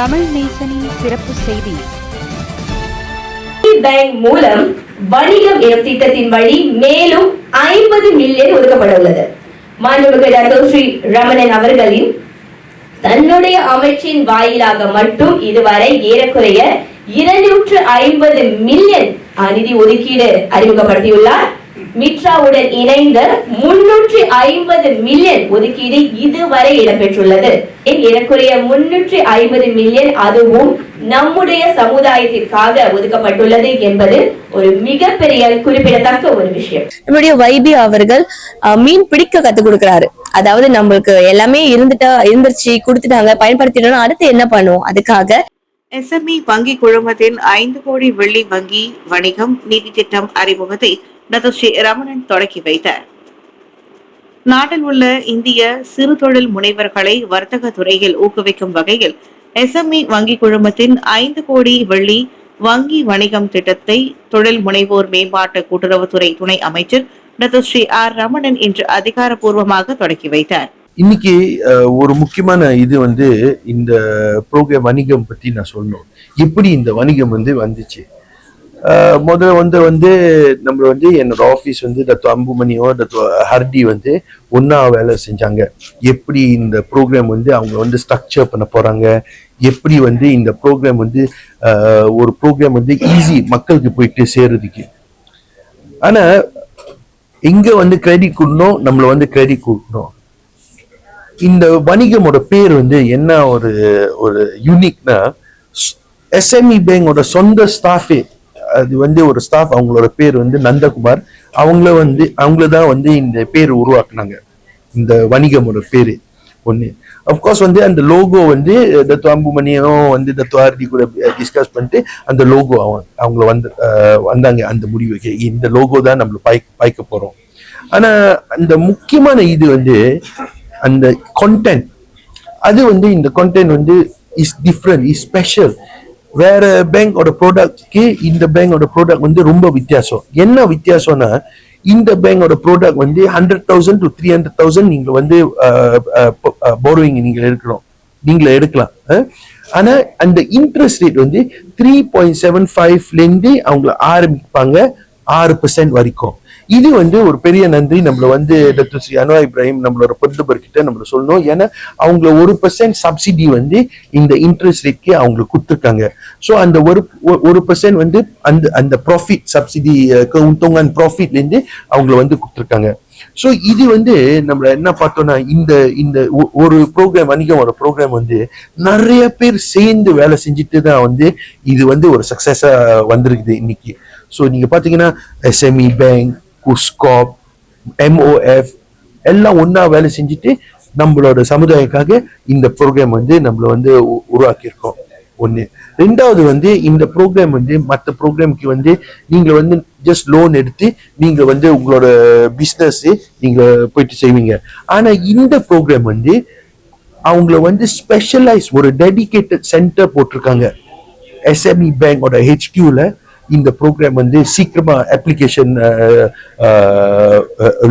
தமிழ் நேசனின் சிறப்பு செய்தி. பேங்க் மூலம் வணிகம் எனும் திட்டத்தின் வழி மேலும் ஐம்பது மில்லியன் ஒதுக்கப்பட உள்ளது. மாண்புமிகு டாக்டர் ஸ்ரீ ரமணன் அவர்களின் தன்னுடைய அமைச்சின் வாயிலாக மட்டும் இதுவரை ஏறக்குறைய இருநூற்று ஐம்பது மில்லியன் நிதி ஒதுக்கீடு அறிமுகப்படுத்தியுள்ளார். மிட்ராவுடன் இணைந்த முன்னூற்றி ஐம்பது மில்லியன் ஒதுக்கீடு இதுவரை இடம்பெற்றுள்ளது. ஏறக்குறைய முன்னூற்றி ஐம்பது மில்லியன் அதுவும் நம்முடைய சமுதாயத்திற்காக ஒதுக்கப்பட்டுள்ளது என்பது ஒரு மிகப்பெரிய குறிப்பிடத்தக்க ஒரு விஷயம். நம்முடைய வைபி அவர்கள் மீன் பிடிக்க கத்து கொடுக்கிறாரு. அதாவது நம்மளுக்கு எல்லாமே இருந்துட்டா இருந்துருச்சு கொடுத்துட்டாங்க பயன்படுத்திட்டோம்னா அடுத்து என்ன பண்ணுவோம்? அதுக்காக எஸ்எம்இ வங்கி குழுமத்தின் ஐந்து கோடி வெள்ளி வங்கி வணிகம் நிதி திட்டம் அறிமுகத்தை டாக்டர் ஸ்ரீ ரமணன் தொடக்கி வைத்தார். நாட்டில் உள்ள இந்திய சிறு தொழில் முனைவர்களை வர்த்தக துறையில் ஊக்குவிக்கும் வகையில் எஸ்எம்இ வங்கி குழுமத்தின் ஐந்து கோடி வெள்ளி வங்கி வணிகம் திட்டத்தை தொழில் முனைவோர் மேம்பாட்டு கூட்டுறவுத்துறை துணை அமைச்சர் டாக்டர் ஸ்ரீ ஆர் ரமணன் இன்று அதிகாரப்பூர்வமாக தொடக்கி வைத்தார். இன்னைக்கு ஒரு முக்கியமான இது வந்து இந்த ப்ரோக்ராம் வணிகம் பத்தி நான் சொல்லணும். எப்படி இந்த வணிகம் வந்து வந்துச்சு? முதல்ல வந்து வந்து நம்ம வந்து என்னோட ஆஃபீஸ் வந்து தத்துவ அம்புமணியோ தத்துவ ஹர்டி வந்து ஒன்னா வேலை செஞ்சாங்க. எப்படி இந்த ப்ரோக்ராம் வந்து அவங்க வந்து ஸ்ட்ரக்சர் பண்ண போறாங்க? எப்படி வந்து இந்த ப்ரோக்ராம் வந்து ஒரு ப்ரோக்ராம் வந்து ஈஸி மக்களுக்கு போயிட்டு சேருறதுக்கு ஆனா இங்க வந்து கிரெடிட் கொடுக்கணும் நம்மளை வந்து கிரெடிட் கொடுக்கணும். இந்த வணிகமோட பேர் வந்து என்ன ஒரு ஒரு யூனிக்னா எஸ்எம்இ பேங்கோட சொந்த ஸ்டாஃபே அது வந்து ஒரு ஸ்டாஃப் அவங்களோட பேர் வந்து நந்தகுமார். அவங்கள வந்து அவங்கள தான் வந்து இந்த பேர் உருவாக்குனாங்க. இந்த வணிகமோட பேரு ஒன்று அப்கோர்ஸ் வந்து அந்த லோகோ வந்து தத்துவ அம்புமணியும் வந்து தத்து ஆர்டி கூட டிஸ்கஸ் பண்ணிட்டு அந்த லோகோ அவங்க அவங்கள வந்து வந்தாங்க அந்த முடிவுக்கு. இந்த லோகோ தான் நம்மள பாய்க்க பாய்க்க போகிறோம் ஆனால் அந்த முக்கியமான இது வந்து அந்த கண்டென்ட் அது வந்து இந்த கண்டென்ட் வந்து இஸ் டிஃப்ரெண்ட் இஸ் ஸ்பெஷல் வேற பேங்கோட ப்ராடக்ட்க்கு இந்த பேங்கோட ப்ராடக்ட் வந்து ரொம்ப வித்தியாசம். என்ன வித்தியாசம்னா இந்த பேங்கோட ப்ராடக்ட் வந்து hundred thousand to three hundred thousand நீங்கள் வந்து போரோவிங் நீங்கள் எடுக்கிறோம். நீங்களே எடுக்கலாம். ஆனால் ஆனா அந்த இன்ட்ரெஸ்ட் ரேட் வந்து த்ரீ பாயிண்ட் செவன் ஃபைவ்லேருந்து அவங்க ஆரம்பிப்பாங்க ஆறு பர்சன்ட் வரைக்கும். இது வந்து ஒரு பெரிய நன்றி. நம்மள வந்து டாக்டர் ஸ்ரீ அனுவா இப்ராஹிம் நம்மளோட பொருத்தபர்கிட்ட நம்மள சொல்லணும். ஏன்னா அவங்கள ஒரு பர்சன்ட் சப்சிடி வந்து இந்த இன்ட்ரெஸ்ட் ரேட்க்கு அவங்களுக்கு கொடுத்துருக்காங்க. ஸோ அந்த ஒரு ஒரு பர்சன்ட் வந்து அந்த அந்த ப்ராஃபிட் சப்சிடி உத்தவங்க ப்ராஃபிட்ல இருந்து அவங்கள வந்து கொடுத்துருக்காங்க. ஸோ இது வந்து நம்ம என்ன பார்த்தோம்னா இந்த இந்த ஒ- ஒரு ப்ரோக்ராம் வணிகமோட ப்ரோக்ராம் வந்து நிறைய பேர் சேர்ந்து வேலை செஞ்சுட்டு தான் வந்து இது வந்து ஒரு சக்ஸஸாக வந்திருக்குது இன்னைக்கு. ஸோ நீங்கள் பார்த்தீங்கன்னா எஸ்எம்இ பேங்க் குஸ்காப் எம்ஓஎஃப் எல்லாம் ஒன்றா வேலை செஞ்சுட்டு நம்மளோட சமுதாயக்காக இந்த ப்ரோக்ராம் வந்து நம்மள வந்து உருவாக்கியிருக்கோம். ஒன்று ரெண்டாவது வந்து இந்த ப்ரோக்ராம் வந்து மற்ற ப்ரோக்ராம்க்கு வந்து நீங்கள் வந்து ஜஸ்ட் லோன் எடுத்து நீங்கள் வந்து உங்களோட பிஸ்னஸ்ஸு நீங்கள் போயிட்டு செய்வீங்க. ஆனால் இந்த ப்ரோக்ராம் வந்து அவங்கள வந்து ஸ்பெஷலைஸ் ஒரு டெடிகேட்டட் சென்டர் போட்டிருக்காங்க. எஸ்எம்இ பேங்கோட ஹெச்கியூவில் இந்த ப்ரோக்ராம் வந்து சீக்கிரமா அப்ளிகேஷன்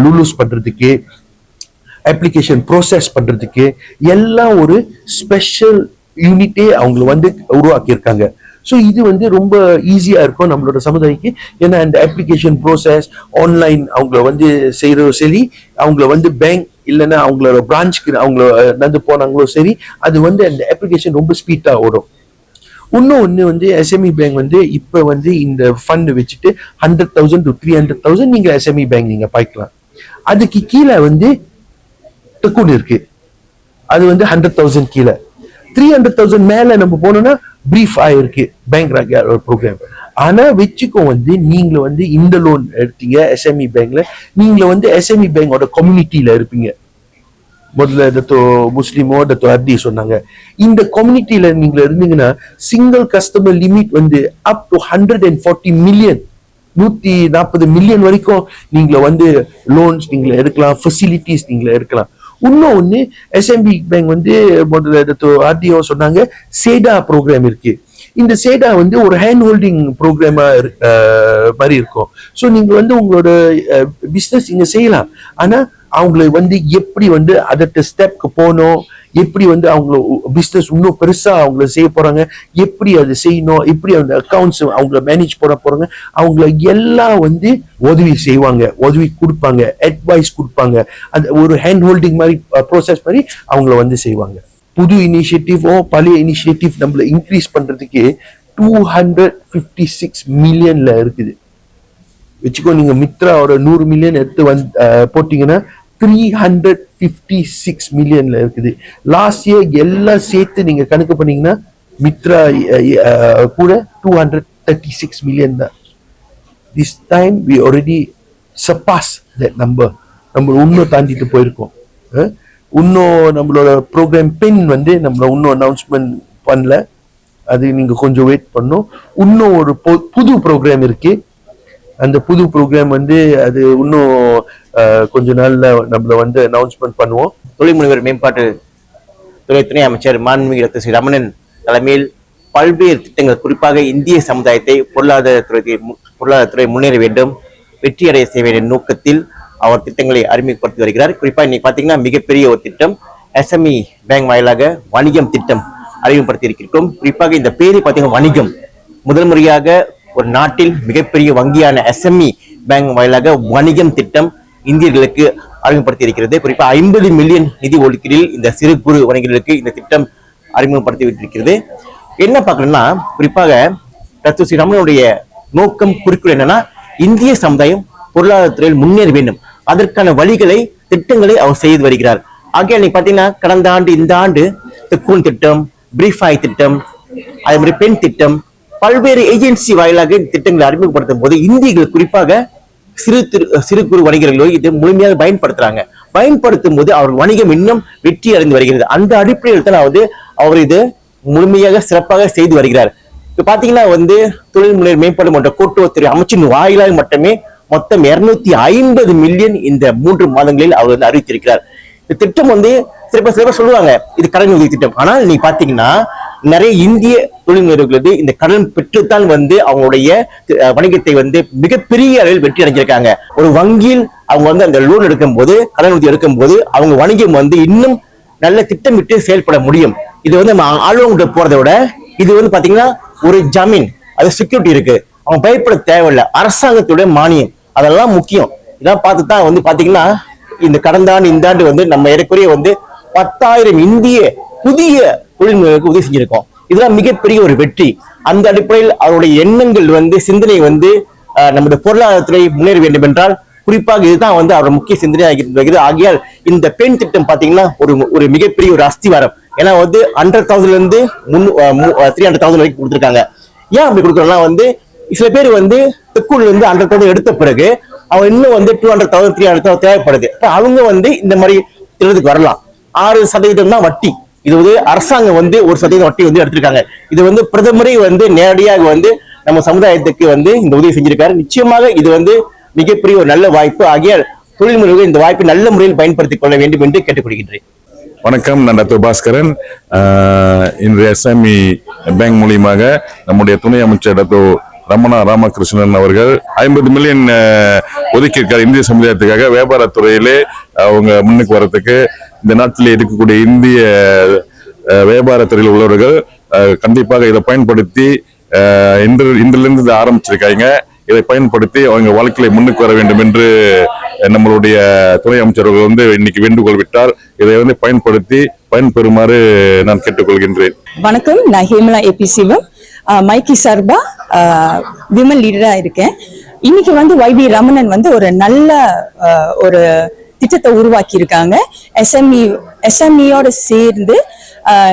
லூலூஸ் பண்றதுக்கு அப்ளிகேஷன் ப்ரோசஸ் பண்றதுக்கு எல்லாம் ஒரு ஸ்பெஷல் யூனிட்டே அவங்கள வந்து உருவாக்கியிருக்காங்க. ஸோ இது வந்து ரொம்ப ஈஸியாக இருக்கும் நம்மளோட சமுதாயக்கு. ஏன்னா அந்த அப்ளிகேஷன் ப்ரோசஸ் ஆன்லைன் அவங்கள வந்து செய்யறதோ சரி அவங்கள வந்து பேங்க் இல்லைன்னா அவங்களோட பிரான்ச்சுக்கு அவங்கள நடந்து போனாங்களோ சரி அது வந்து அந்த அப்ளிகேஷன் ரொம்ப ஸ்பீட்டாக ஓடும். இன்னும் ஒன்று வந்து எஸ்எம்இ பேங்க் வந்து இப்போ வந்து இந்த ஃபண்ட் வச்சுட்டு hundred thousand to three hundred thousand நீங்கள் எஸ்எம்இ பேங்க் நீங்கள் பார்க்கலாம் அதுக்கு கீழே வந்து டெக்குன் இருக்கு. அது வந்து ஹண்ட்ரட் தௌசண்ட் கீழே. த்ரீ ஹண்ட்ரட் தௌசண்ட் மேலே நம்ம போனோம்னா பிரீஃப் ஆயிருக்கு. பேங்க் ப்ரோக்ராம் ஆனால் வச்சுக்கோ வந்து நீங்கள் வந்து இந்த லோன் எடுத்தீங்க எஸ்எம்இ பேங்க்ல நீங்கள் வந்து எஸ்எம்இ பேங்கோட கம்யூனிட்டியில இருப்பீங்க. முதல்ல டத்தோ முஸ்லீமோ டத்தோ அர்டி சொன்னாங்க. இந்த கம்யூனிட்டியில நீங்க இருந்தீங்கன்னா சிங்கிள் கஸ்டமர் லிமிட் வந்து up to hundred and forty million நூத்தி நாற்பது மில்லியன் வரைக்கும் நீங்க வந்து லோன்ஸ் நீங்க எடுக்கலாம் ஃபெசிலிட்டிஸ் நீங்க எடுக்கலாம். இன்னும் ஒன்று எஸ்எம்பி பேங்க் வந்து முதல்ல ஆர்டிஓ சொன்னாங்க சேடா ப்ரோக்ராம் இருக்கு. இந்த சேடா வந்து ஒரு ஹேண்ட் ஹோல்டிங் ப்ரோக்ராமா மாதிரி இருக்கும். ஸோ நீங்க வந்து உங்களோட பிஸ்னஸ் இங்க செய்யலாம். ஆனா அவங்களை வந்து எப்படி வந்து அடுத்த ஸ்டெப்க்கு போகணும்? எப்படி வந்து அவங்கள பிஸ்னஸ் இன்னும் பெருசாக அவங்கள செய்ய போகிறாங்க எப்படி அதை செய்யணும்? எப்படி அந்த அக்கௌண்ட்ஸ் அவங்கள மேனேஜ் பண்ண போகிறாங்க அவங்கள எல்லாம் வந்து உதவி செய்வாங்க. உதவி கொடுப்பாங்க. அட்வைஸ் கொடுப்பாங்க. அந்த ஒரு ஹேண்ட் ஹோல்டிங் மாதிரி ப்ரோசஸ் மாதிரி அவங்கள வந்து செய்வாங்க. புது இனிஷியேட்டிவோ பழைய இனிஷியேட்டிவ் நம்மள இன்க்ரீஸ் பண்ணுறதுக்கு டூ ஹண்ட்ரட் ஃபிஃப்டி சிக்ஸ் மில்லியனில் இருக்குது. வச்சுக்கோ மித்ரா மித்ராவோட நூறு மில்லியன் எடுத்து வந்து போட்டிங்கன்னா த்ரீ ஹண்ட்ரட் ஃபிஃப்டி சிக்ஸ் மில்லியன்ல இருக்குது. லாஸ்ட் இயர் எல்லாம் சேர்த்து நீங்க கணக்கு பண்ணீங்கன்னா மித்ரா கூட two hundred thirty six million தான். This time we already surpass that number நம்ம இன்னும் தாண்டிட்டு போயிருக்கோம். இன்னும் நம்மளோட ப்ரோக்ராம் பென் வந்து நம்மள இன்னும் அனௌன்ஸ்மெண்ட் பண்ணல. அது நீங்க கொஞ்சம் வெயிட் பண்ணும். இன்னும் ஒரு பொ- புது ப்ரோக்ராம் இருக்கு. அந்த புது ப்ரோக்ராம் வந்து அது இன்னும் கொஞ்ச நாள்ல நம்மள வந்து அனௌன்ஸ்மெண்ட் பண்ணுவோம். தொழில் முனைவர் மேம்பாட்டு துறை துணை அமைச்சர் மாண்புமிகு டாக்டர் ஸ்ரீ ரமணன் தலைமையில் பல்வேறு திட்டங்கள் குறிப்பாக இந்திய சமுதாயத்தை பொருளாதாரத்துறை பொருளாதாரத்துறை முன்னேற வேண்டும் வெற்றி அடைய செய்ய வேண்டிய நோக்கத்தில் அவர் திட்டங்களை அறிமுகப்படுத்தி வருகிறார். குறிப்பாக இன்னைக்கு பாத்தீங்கன்னா மிகப்பெரிய ஒரு திட்டம் எஸ்எம்இ பேங்க் வாயிலாக வணிகம் திட்டம் அறிமுகப்படுத்தி இருக்கிறோம். குறிப்பாக இந்த பேரு பாத்தீங்கன்னா வணிகம். முதல் முறையாக ஒரு நாட்டில் மிகப்பெரிய வங்கியான எஸ்எம்இ பேங்க் வாயிலாக வணிகம் திட்டம் இந்தியர்களுக்கு அறிமுகப்படுத்தி இருக்கிறது குறிப்பா ஐம்பது மில்லியன் நிதி ஒதுக்கீடில் இந்த சிறு குறு வணிகர்களுக்கு இந்த திட்டம் அறிமுகப்படுத்தி விட்டிருக்கிறது என்ன பார்க்கணும்னா குறிப்பாக டாக்டர் ஸ்ரீராமனுடைய நோக்கம் குறிக்கோள் என்னன்னா இந்திய சமுதாயம் பொருளாதாரத்துறையில் முன்னேற வேண்டும். அதற்கான வழிகளை திட்டங்களை அவர் செய்து வருகிறார். ஆகிய நீங்க பாத்தீங்கன்னா கடந்த ஆண்டு இந்த ஆண்டு திக்கூன் திட்டம் பிரீஃபாய் திட்டம் அதே மாதிரி பெண் திட்டம் பல்வேறு ஏஜென்சி வாயிலாக இந்த திட்டங்களை அறிமுகப்படுத்தும் போது இந்தியர்கள் குறிப்பாக சிறு திரு சிறு குறு வணிகர்களோ இது முழுமையாக பயன்படுத்துறாங்க. பயன்படுத்தும் போது அவர் வணிகம் இன்னும் வெற்றி அடைந்து வருகிறது. அந்த அடிப்படையில் தான் வந்து அவர் இது முழுமையாக சிறப்பாக செய்து வருகிறார். இப்போ பாத்தீங்கன்னா வந்து தொழில் முனைவர் மேம்பாடு மற்றும் கூட்டுறவுத்துறை அமைச்சின் வாயிலாக மட்டுமே மொத்தம் இருநூத்தி ஐம்பது மில்லியன் இந்த மூன்று மாதங்களில் அவர் வந்து அறிவித்திருக்கிறார். இந்த திட்டம் வந்து சிறப்பாக சிறப்பாக சொல்லுவாங்க. இது கடன் உதவி திட்டம். ஆனால் நீ பாத்தீங்கன்னா நிறைய இந்திய தொழில் நிறுவனங்களுக்கு இந்த கடன் பெற்றுத்தான் வந்து அவங்களுடைய வணிகத்தை வந்து மிகப்பெரிய அளவில் வெற்றி அடைஞ்சிருக்காங்க. ஒரு வங்கியில் அவங்க வந்து அந்த லோன் எடுக்கும் போது கடன் உதவி எடுக்கும் போது அவங்க வணிகம் வந்து இன்னும் நல்ல திட்டமிட்டு செயல்பட முடியும். இது வந்து நம்ம ஆளுவங்கிட்ட போறதை விட இது வந்து பாத்தீங்கன்னா ஒரு ஜமீன் அது செக்யூரிட்டி இருக்கு. அவங்க பயப்பட தேவையில்லை. அரசாங்கத்துடைய மானியம் அதெல்லாம் முக்கியம். இதெல்லாம் பார்த்து தான் வந்து பாத்தீங்கன்னா இந்த கடந்த ஆண்டு இந்த ஆண்டு வந்து நம்ம ஏறக்குறைய வந்து பத்தாயிரம் இந்திய புதிய தொழில்முறைகளுக்கு உதவி செஞ்சிருக்கோம். இதெல்லாம் மிகப்பெரிய ஒரு வெற்றி. அந்த அடிப்படையில் அவருடைய எண்ணங்கள் வந்து சிந்தனை வந்து அஹ், நமது பொருளாதாரத்துறை முன்னேற வேண்டும் என்றால் குறிப்பாக இதுதான் வந்து அவர் முக்கிய சிந்தனையாக இருக்கிறது. ஆகையால் இந்த பெண் திட்டம் பாத்தீங்கன்னா ஒரு ஒரு மிகப்பெரிய ஒரு அஸ்திவாரம். ஏன்னா வந்து ஹண்ட்ரட் தௌசண்ட்ல இருந்து த்ரீ ஹண்ட்ரட் தௌசண்ட் வரைக்கும் கொடுத்துருக்காங்க. ஏன் அப்படி கொடுக்குறோம்னா வந்து சில பேர் வந்து தெக்குள்ள இருந்து ஹண்ட்ரட் தௌசண்ட் எடுத்த பிறகு அவங்க இன்னும் வந்து two hundred thousand three hundred thousand தேவைப்படுது. அவங்க வந்து இந்த மாதிரி திட்டத்துக்கு வரலாம். ஆறு சதவீதம் தான் வட்டி. இது வந்து அரசாங்கம் வந்து ஒரு சதவீதம் வட்டி வந்து எடுத்திருக்காங்க. இது வந்து பிரதமரே வந்து நேரடியாக வந்து நம்ம சமுதாயத்துக்கு வந்து இந்த உதவி செஞ்சிருக்காரு. நிச்சயமாக இது வந்து மிகப்பெரிய ஒரு நல்ல வாய்ப்பு. ஆகிய தொழில் முறைகள் இந்த வாய்ப்பை நல்ல முறையில் பயன்படுத்திக் கொள்ள வேண்டும் என்று கேட்டுக்கொள்கின்றேன். வணக்கம் நான் டாக்டர் பாஸ்கரன் இன்று எஸ்எம்இ பேங்க் மூலியமாக நம்முடைய துணை அமைச்சர் டாக்டர் ரமணா ராமகிருஷ்ணன் அவர்கள் ஐம்பது மில்லியன் ஒதுக்கியிருக்கார் இந்திய சமுதாயத்துக்காக வியாபாரத்துறையிலே அவங்க முன்னுக்கு வர்றதுக்கு. இந்த நாட்டில் இருக்கக்கூடிய இந்திய வியாபாரத்துறையில் உள்ளவர்கள் கண்டிப்பாக இதை பயன்படுத்தி இன்று இன்றிலிருந்து இதை ஆரம்பிச்சிருக்காங்க. இதை பயன்படுத்தி அவங்க வாழ்க்கையில முன்னுக்கு வர வேண்டும் என்று நம்மளுடைய துணை அமைச்சர்கள் வந்து இன்னைக்கு வேண்டுகோள் விட்டார். இதை வந்து பயன்படுத்தி பயன்பெறுமாறு நான் கேட்டுக்கொள்கின்றேன். வணக்கம். நான் ஹேமலா ஏபி சிவம். மைக்கி சார்பா விமன் லீடரா இருக்கேன். இன்னைக்கு வந்து வைபி ரமணன் வந்து ஒரு நல்ல ஒரு திட்டத்தை உருவாக்கி இருக்காங்க எஸ்எம்இ எஸ்எம்இயோட சேர்ந்து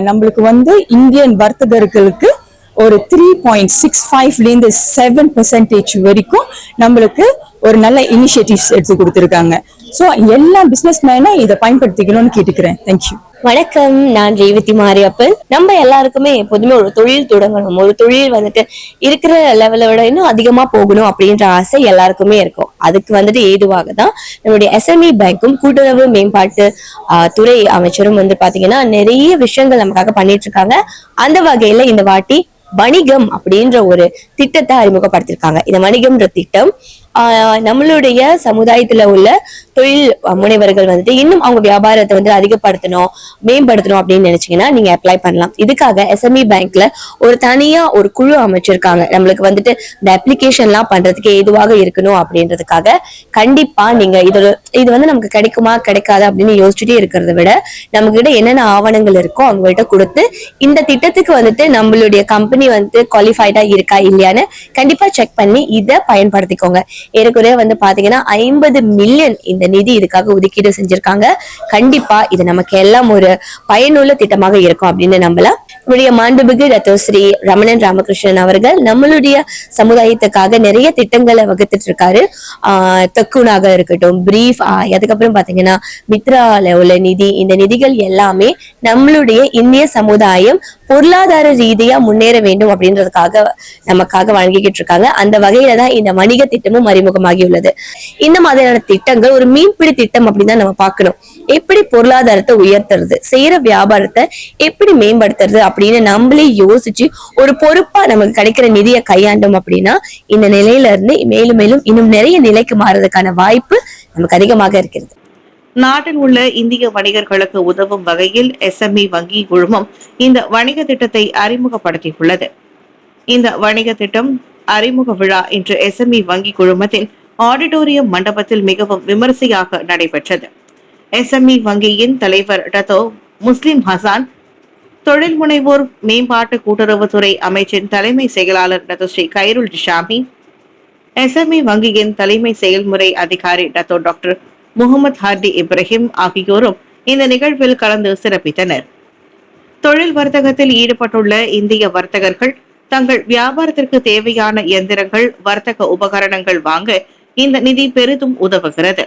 நம்மளுக்கு வந்து இந்தியன் வர்த்தகர்களுக்கு ஒரு த்ரீ பாயிண்ட் சிக்ஸ் ஃபைவ்லேருந்து செவன் பெர்சன்டேஜ் வரைக்கும் நம்மளுக்கு ஒரு நல்ல இனிஷியேட்டிவ்ஸ் எடுத்து கொடுத்துருக்காங்க. ஸோ எல்லா பிஸ்னஸ் மேனும் இதை பயன்படுத்திக்கணும்னு கேட்டுக்கிறேன். தேங்க்யூ வணக்கம். நான் ரேவதி மாரியப்பன். நம்ம எல்லாருக்குமே எப்போதுமே ஒரு தொழில் தொடங்கணும். ஒரு தொழில் வந்துட்டு இருக்கிற லெவலை விட இன்னும் அதிகமா போகணும் அப்படின்ற ஆசை எல்லாருக்குமே இருக்கும். அதுக்கு வந்துட்டு ஏதுவாக தான் நம்மளுடைய எஸ்எம்இ பேங்க்கும் கூட்டுறவு மேம்பாட்டு ஆஹ், துறை அமைச்சரும் வந்து பாத்தீங்கன்னா நிறைய விஷயங்கள் நமக்காக பண்ணிட்டு இருக்காங்க அந்த வகையில இந்த வாட்டி வணிகம் அப்படின்ற ஒரு திட்டத்தை அறிமுகப்படுத்திருக்காங்க. இந்த வணிகம்ன்ற திட்டம் ஆஹ், நம்மளுடைய சமுதாயத்துல உள்ள தொழில் முனைவர்கள் வந்துட்டு இன்னும் அவங்க வியாபாரத்தை வந்து அதிகப்படுத்தணும் மேம்படுத்தணும் அப்படின்னு நினைச்சீங்கன்னா நீங்க அப்ளை பண்ணலாம். இதுக்காக எஸ்எம்இ பேங்க்ல ஒரு தனியா ஒரு குழு அமைச்சிருக்காங்க. நம்மளுக்கு வந்துட்டு இந்த அப்ளிகேஷன்லாம் பண்றதுக்கு ஏதுவாக இருக்கணும் அப்படின்றதுக்காக கண்டிப்பா நீங்க இது இது வந்து நமக்கு கிடைக்குமா கிடைக்காது அப்படின்னு யோசிச்சுட்டே இருக்கிறத விட நம்ம கிட்ட என்னென்ன ஆவணங்கள் இருக்கோ அவங்கள்ட்ட கொடுத்து இந்த திட்டத்துக்கு வந்துட்டு நம்மளுடைய கம்பெனி வந்து குவாலிஃபைடா இருக்கா இல்லையான்னு கண்டிப்பா செக் பண்ணி இதை பயன்படுத்திக்கோங்க. ஏறக்குறைய வந்து பாத்தீங்கன்னா ஐம்பது மில்லியன் இந்த நிதி இதுக்காக ஒதுக்கீடு செஞ்சிருக்காங்க. கண்டிப்பா இது நமக்கு எல்லாம் ஒரு பயனுள்ள திட்டமாக இருக்கும் அப்படின்னு நம்பலாம். நம்முடைய மாண்புமிகு ரத்தோஸ்ரீ ரமணன் ராமகிருஷ்ணன் அவர்கள் நம்மளுடைய சமுதாயத்துக்காக நிறைய திட்டங்களை வகுத்துட்டு இருக்காரு ஆஹ் தக்குனாக இருக்கட்டும் பிரீஃப் அதுக்கப்புறம் பாத்தீங்கன்னா மித்ரால உள்ள நிதி இந்த நிதிகள் எல்லாமே நம்மளுடைய இந்திய சமுதாயம் பொருளாதார ரீதியா முன்னேற வேண்டும் அப்படின்றதுக்காக நமக்காக வழங்கிக்கிட்டு இருக்காங்க. அந்த வகையில தான் இந்த வணிக திட்டமும் அறிமுகமாகி உள்ளது. இந்த மாதிரியான திட்டங்கள் ஒரு மீன்பிடி திட்டம் அப்படின்னு தான் நம்ம பார்க்கணும். எப்படி பொருளாதாரத்தை உயர்த்துறது? செய்யற வியாபாரத்தை எப்படி மேம்படுத்துறது அப்படின்னு நம்மளே யோசிச்சு ஒரு பொறுப்பா நமக்கு கிடைக்கிற நிதியை கையாண்டோம் அப்படின்னா இந்த நிலையில இருந்து மேலும் மேலும் இன்னும் நிறைய நிலைக்கு மாறதுக்கான வாய்ப்பு நமக்கு அதிகமாக இருக்கிறது. நாட்டில் உள்ள இந்திய வணிகர்களுக்கு உதவும் வகையில் எஸ்எம்இ வங்கி குழுமம் இந்த வணிக திட்டத்தை அறிமுகப்படுத்தியுள்ளது. இந்த வணிக திட்டம் அறிமுக விழா இன்று எஸ்எம்இ வங்கி குழுமத்தின் ஆடிட்டோரியம் மண்டபத்தில் மிகவும் விமரிசையாக நடைபெற்றது. எஸ்எம்இ வங்கியின் தலைவர் டத்தோ முஸ்லிம் ஹசான் தொழில் முனைவோர் மேம்பாட்டு கூட்டுறவுத்துறை அமைச்சின் தலைமை செயலாளர் Dato Sri Khairul Shami SME வங்கியின் தலைமை செயல்முறை அதிகாரி Dato doctor Mohamed Hardy Ibrahim ஆகியோரும் இந்த நிகழ்வில் கலந்து சிறப்பித்தனர். தொழில் வர்த்தகத்தில் ஈடுபட்டுள்ள இந்திய வர்த்தகர்கள் தங்கள் வியாபாரத்திற்கு தேவையான இயந்திரங்கள் வர்த்தக உபகரணங்கள் வாங்க இந்த நிதி பெரிதும் உதவுகிறது.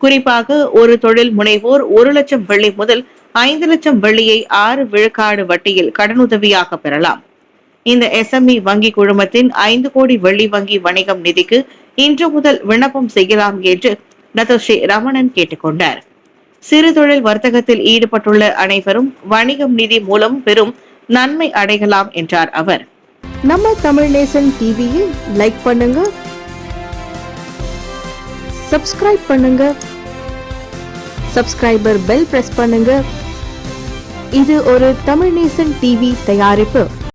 குறிப்பாக ஒரு தொழில் முனைவோர் ஒரு லட்சம் வெள்ளி முதல் ஐந்து லட்சம் வெள்ளியை ஆறு விழுக்காடு வட்டியில் கடனுதவியாக பெறலாம். இந்த எஸ்எம்இ வங்கி குழுமத்தின் ஐந்து கோடி வெள்ளி வங்கி வணிகம் நிதிக்கு இன்று முதல் விண்ணப்பம் செய்யலாம் என்று நதோஸ்ரீ ரமணன் கேட்டுக்கொண்டார். சிறு தொழில் வர்த்தகத்தில் ஈடுபட்டுள்ள அனைவரும் வணிகம் நிதி மூலம் பெரும் நன்மை அடையலாம் என்றார் அவர். நம்ம தமிழ் நேசன் டிவியை லைக் பண்ணுங்க. சப்ஸ்கிரைப் பண்ணுங்க. சப்ஸ்கிரைபர் பெல் பிரஸ் பண்ணுங்க. இது ஒரு தமிழ் நேசன் டிவி தயாரிப்பு.